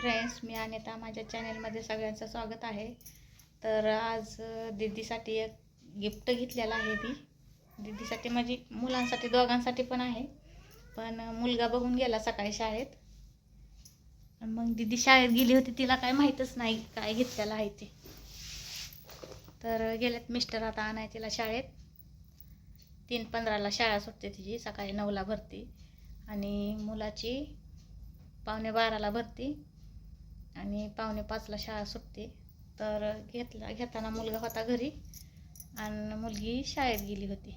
Friends मी अनिता माझ्या चॅनेलमध्ये सगळ्यांचं स्वागत आहे. तर आज दीदीसाठी एक गिफ्ट घेतलेलं आहे ती. दीदीसाठी माझी मुलांसाठी दोघांसाठी पण आहे. पण मुलगा बघून गेला सकाळी शाळेत. मग दीदी शाळेत गेली होती तिला काय माहीतच नाही काय घेतलेलं आहे ते. तर गेल्यात मिस्टर आता आणाय तिला शाळेत. तीन पंधराला शाळा सुटते तिची सकाळी नऊला भरती. आणि मुलाची पावणे बाराला भरती. आणि पावणे पाचला शाळा सुटते. तर घेतला घेताना मुलगा होता घरी आणि मुलगी शाळेत गेली होती.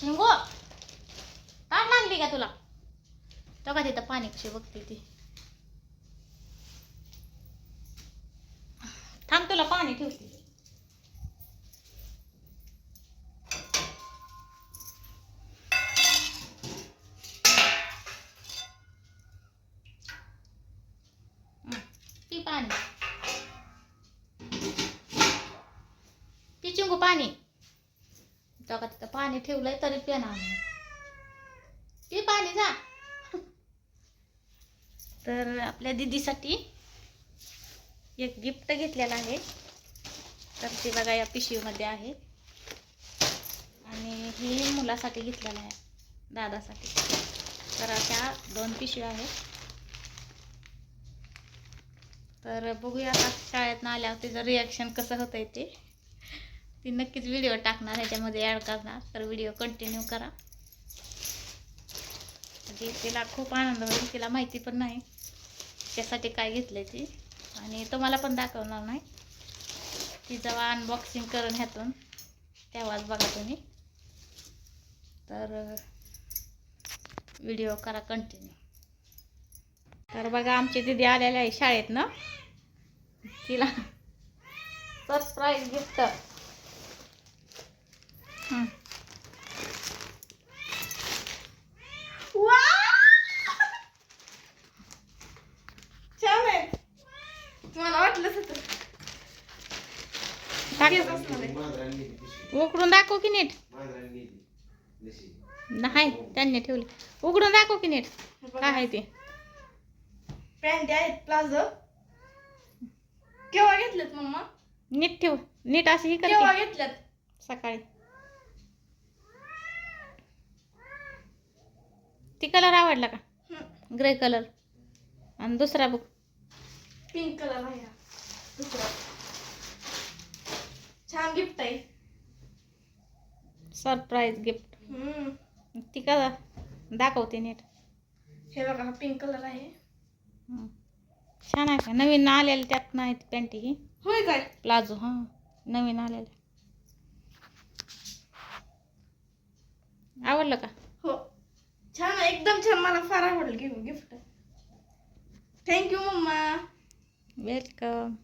शिंगो ताण लागली का तुला? तो का तिथं पाणी कशी बघते ती? थांब तुला पाणी ठेवते हं, पी पाणी. पी पाणी. तो का तिथं पाणी ठेवलंय तरी पेना पी पाणी जा. तर आपल्या दीदीसाठी एक गिफ्ट घेतलेलं आहे. तर ते बघा या पिशवीमध्ये आहे. आणि ही मुलासाठी घेतलेलं आहे. दादासाठी. तर अशा दोन पिशव्या आहेत. तर बघूया आता शाळेतनं आल्यावर तिचं रिॲक्शन कसं होतं ते. ती नक्कीच व्हिडिओ टाकणार ह्याच्यामध्ये ॲड करणार. तर व्हिडिओ कंटिन्यू करा. म्हणजे तिला खूप आनंद होईल तिला माहिती पण नाही त्यासाठी काय घेतलं ती. आणि तुम्हाला पण दाखवणार नाही. ती जेव्हा अनबॉक्सिंग करून ह्यातून तेव्हाच बघा तुम्ही. तर व्हिडिओ करा कंटिन्यू तर बघा आमची दिदी आलेली आहे शाळेत ना. तिला सरप्राईज गिफ्ट मला वाटलंच होतं. उघडून दाखव की नीट. नाही त्यांनी ठेवली. उघडून दाखव की नीट. काय आहे ते? पॅन्ट आहेत प्लाझो. केव्हा घेतलेत मम्मा? नीट ठेव नीट अशी ही केव्हा करते घेतल्यात सकाळी. ती कलर आवडला का? ग्रे कलर आणि दुसरा बुक पिंक कलर आहे हा. दुसरा. छान गिफ्ट आहे. सरप्राईज गिफ्ट हम्म. ती का दाखवते नीट. हे बघा हा पिंक कलर आहे. छान आहे का? नवीन आलेलं त्यात नाही पॅन्टी ही. होय काय? प्लाझो हां. नवीन आलेलं आवडलं का? हो. छान एकदम छान. मला फार आवडलं. गिफ्ट. Thank you mamma. वेलकम